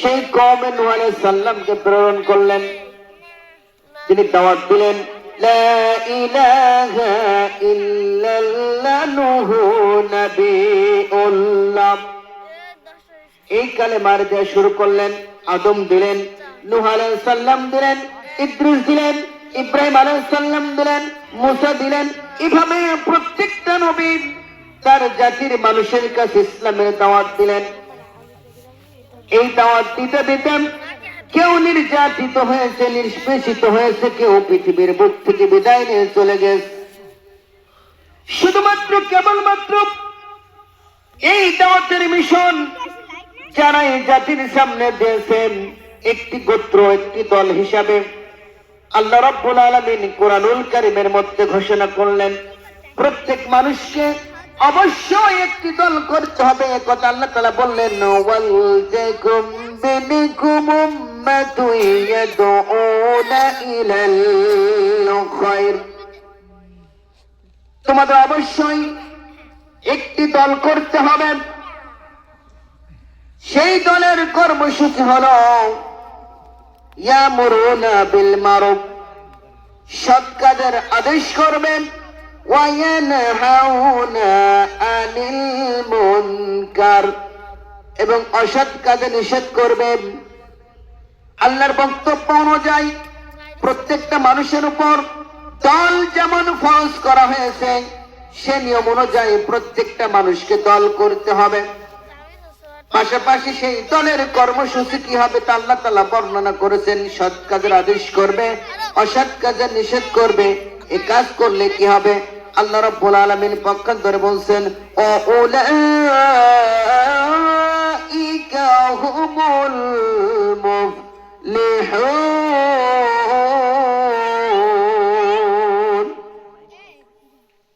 সেই সালামকে প্রেরণ করলেন। তিনি দাওয়াত দিলেন, লা ইলাহা ইল্লাল্লাহ নবিউল্লাহ। এই শুরু করলেন, আদম দিলেন, নূহ সালাম দিলেন, ইদ্রিস দিলেন ইব্রাহিম আলাইহিস সালাম দিলেন, মুসা দিলেন এভাবে প্রত্যেকটা নবী তার জাতির মানুষের কাছে ইসলামের দাওয়াত দিলেন। এই দাওয়াত দিতে দিতেন কেউ নির্যাতিত হয়েছে, নিষ্পেষিত হয়েছে, কেউ পৃথিবীর বুক থেকে বিদায় নিয়ে চলে গেছে। শুধুমাত্র, কেবলমাত্র এই দাওয়াতের মিশন যারা এই জাতির সামনে দিয়েছেন, একটি গোত্র, একটি দল হিসাবে আল্লাহ রাব্বুল আলামিন কোরআনুল কারীমের মধ্যে ঘোষণা করলেন, প্রত্যেক মানুষকে অবশ্যই একটি দল করতে হবে। কথা আল্লাহ তাআলা বললেন, ওয়াল তাকুম বিনিকুম উম্মাতুন ইয়াদউনা ইলাল খায়র। তোমাদের অবশ্যই একটি দল করতে হবে। সেই দলের কর্মসূচি হল ইয়ামুরুনা সৎ কাজের আদেশ করবেন। এবং অসৎ কাজে নিষেধ করবেন। আল্লাহর বক্তব্য অনুযায়ী প্রত্যেকটা মানুষের উপর দল যেমন ফরজ করা হয়েছে, সে নিয়ম অনুযায়ী প্রত্যেকটা মানুষকে দল করতে হবে। পাশাপাশি সেই দলের কর্মসূচি কি হবে তা আল্লাহ তালা বর্ণনা করেছেন। সৎ কাজের আদেশ করবে, অসৎ কাজের নিষেধ করবে, এ কাজ করলে কি হবে? আল্লাহ রব্বুল আলমিন পক্ষান্তরে বলছেন ও হুমুল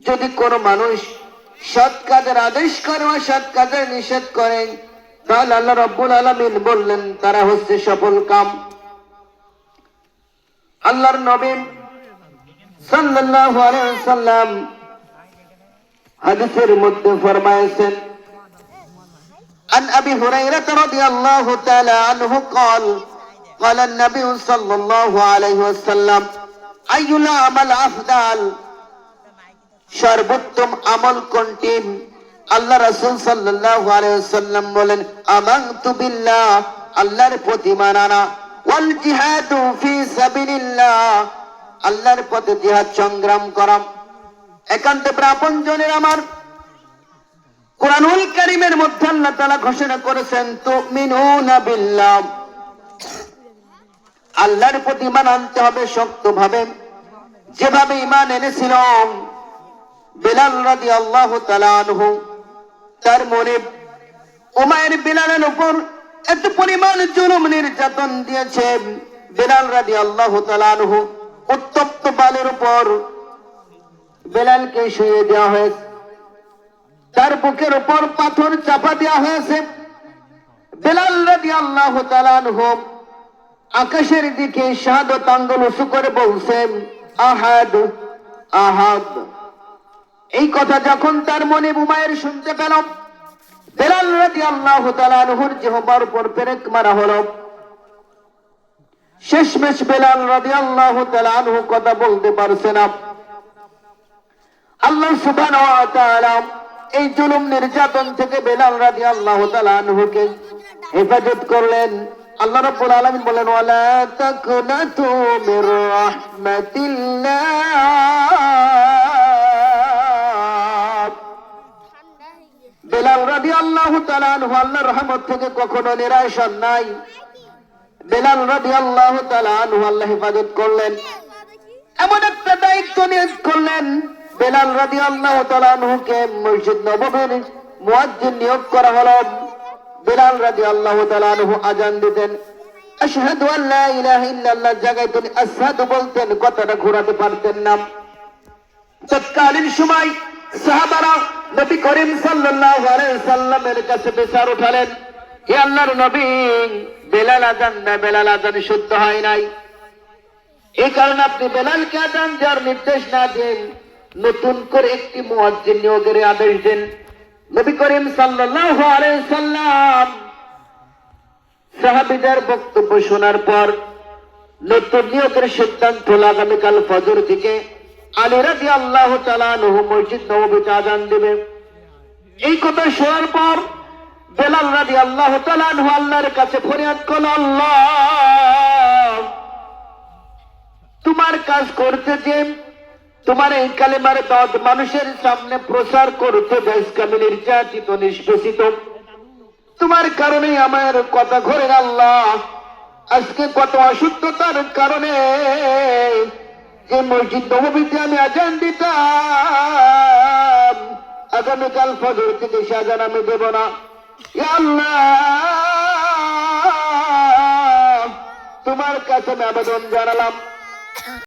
যদি কোনো মানুষ সৎ কাজের আদেশ করে ও সৎ কাজের নিষেধ করে তাহলে আল্লাহ রব্বুল আলমিন বললেন তারা হচ্ছে সফল কাম আল্লাহর নবী সাল্লাল্লাহু আলাইহি সাল্লাম হাদিসের মধ্যে ফরমায়েছেন عن ابي هريره رضي الله تعالى عنه قال قال النبي صلى الله عليه وسلم اي العمل افضل সর্বোত্তম আমল কোনটি আল্লাহ রাসূল সাল্লাল্লাহু আলাইহি ওয়াসাল্লাম বলেন, আমানতু বিল্লাহ, আল্লাহর প্রতি মানানা। ওয়াল জিহাদু ফি সাবিলিল্লাহ, আল্লাহর পথে জিহাদ সংগ্রাম করা। একান্ত ব্রাহ্মণ জনের আমার। কোরআনুল কারীমের মধ্যে আল্লাহ তাআলা ঘোষণা করেছেন, তুমিনুনা বিল্লাহ। আল্লাহর প্রতি ইমান আনতে হবে শক্তভাবে। যেভাবে ইমান এনেছিলাম, বেলাল রাদি আল্লাহ আনহু। তার মনে উমায়ের বেলালের উপর এত পরিমাণ জুলুম নির্যাতন দিয়েছে। বেলাল রাদি আল্লাহ আনহু উত্তপ্ত বালের উপর বেলালকে শুয়ে দেওয়া হয়েছে। তার বুকের উপর পাথর চাপা দেওয়া হয়েছে। বেলাল রাদি আল্লাহ আনহু আকাশের দিকে শাহাদত আঙ্গুল উঁচু করে বলছেন, আহাদ আহাদ। এই কথা যখন তার মনে বুমায়ের শুনতে পেল, বেলাল রাজি আল্লাহ তালানহুর জেহবার উপর পেরেক মারা বেলাল রাজি আল্লাহ তালানহু কথা বলতে পারছে না। আল্লাহ সুবান এই জুলুম নির্যাতন থেকে বেলাল রাজি আল্লাহ তালানহুকে হেফাজত করলেন। আল্লাহ রাব্বুল আলামিন বলেন, ওয়ালা তাকুনাতু মির রাহমাতিল্লাহ। বেলাল তাআলা আনহু আল্লাহর রহমত থেকে কখনো নিরাশ হন নাই। বেলাল রাদিয়াল্লাহু তাআলা আনহু আল্লাহ হেফাজত করলেন। এমন একটা দায়িত্ব নিয়োগ করলেন। বেলাল রাদি আল্লাহ তালানহুকে মসজিদ নবমীর মুয়াজ্জিন নিয়োগ করা হলো। বেলাল রাদি আল্লাহ তালানহু আজান দিতেন। আশহাদু আল্লাহ ইলাহা ইল্লাল্লাহ জায়গায় তিনি আশহাদু বলতেন, কথাটা ঘোরাতে পারতেন না। তৎকালীন সময় সাহাবারা নবী করিম সাল্লাল্লাহু আলাইহি সাল্লামের কাছে বিচার উঠালেন, হে আল্লাহর নবী, বেলাল আজান না, বেলাল আজান শুদ্ধ হয় নাই। এই কারণে আপনি বেলালকে আজান দেওয়ার নির্দেশ না দেন নতুন করে একটি মুয়াজ্জিন নিয়োগের আদেশ দেন। নবী করিম সাল্লাল্লাহু আলাইহি সাল্লাম সাহাবীদের বক্তব্য শোনার পর নতুন নিয়োগের সিদ্ধান্ত আগামীকাল ফজর থেকে আলী রাজি আল্লাহ মসজিদ নবীতে আজান দেবে। এই কথা শোনার পর বেলাল রাজি আল্লাহ আল্লাহর কাছে ফরিয়াদ করল, আল্লাহ, তোমার কাজ করতে যে তোমার এই কালেমার দদ মানুষের সামনে প্রচার করতে দেশ নির্যাতিত, নিষ্পেষিত। তোমার কারণে আমার কথা ঘরে আল্লাহ। আজকে কত অশুদ্ধতার কারণে যে মসজিদ নবমীতে আমি আজান দিতাম। আগামীকাল ফজর থেকে সে আজান আমি দেব না। আল্লাহ, তোমার কাছে আমি আবেদন জানালাম।